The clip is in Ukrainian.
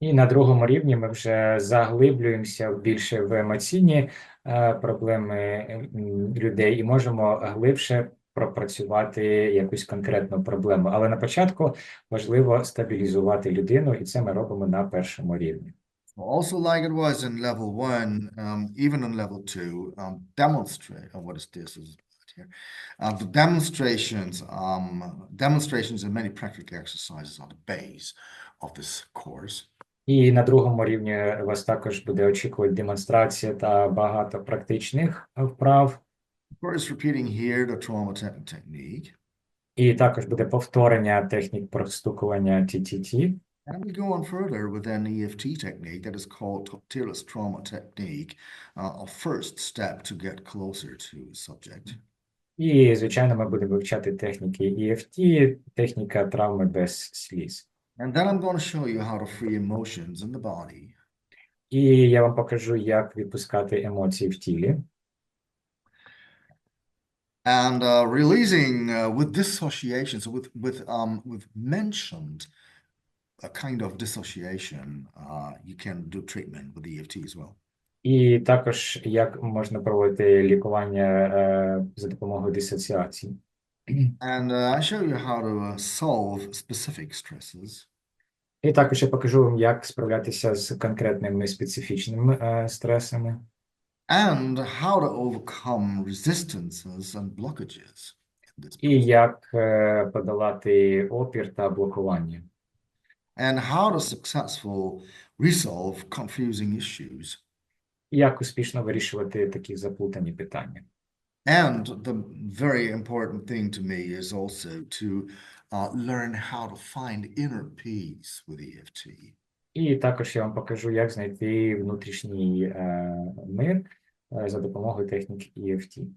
І на другому рівні ми вже заглиблюємося більше в емоційні е, проблеми людей і можемо глибше пропрацювати якусь конкретну проблему. Але на початку важливо стабілізувати людину, і це ми робимо на першому рівні. Also, like it was in level one, um, even in level two, um, demonstrate. Oh, what is this? Is here. Uh, the demonstrations, um, demonstrations and many practical exercises are the base of this course. І на другому рівні вас також буде очікувати демонстрація та багато практичних вправ. Repeating here the trauma technique, І також буде повторення технік простукування TTT. and we go on further with an EFT technique that is called tearless trauma technique, uh, a first step to get closer to subject. І, звичайно, ми будемо вивчати техніки EFT, техніка травми без сліз. And then I'm going to show you how to free emotions in the body. І я вам покажу, як відпускати емоції в тілі. and uh, releasing uh, with dissociation, so with with um with mentioned a kind of dissociation, uh, you can do treatment with EFT as well. І також як можна проводити лікування е, за допомогою дисоціації. And uh, I show you how to uh, solve specific stresses, І також я покажу вам, як справлятися з конкретними специфічними е, стресами. and how to overcome resistances and blockages. І як е, подолати опір та блокування. and how to successful resolve confusing issues. І як успішно вирішувати такі заплутані питання. And the very important thing to me is also to uh, learn how to find inner peace with E EFT. І також я вам покажу, як знайти внутрішній е, мир е, за допомогою технік EFT.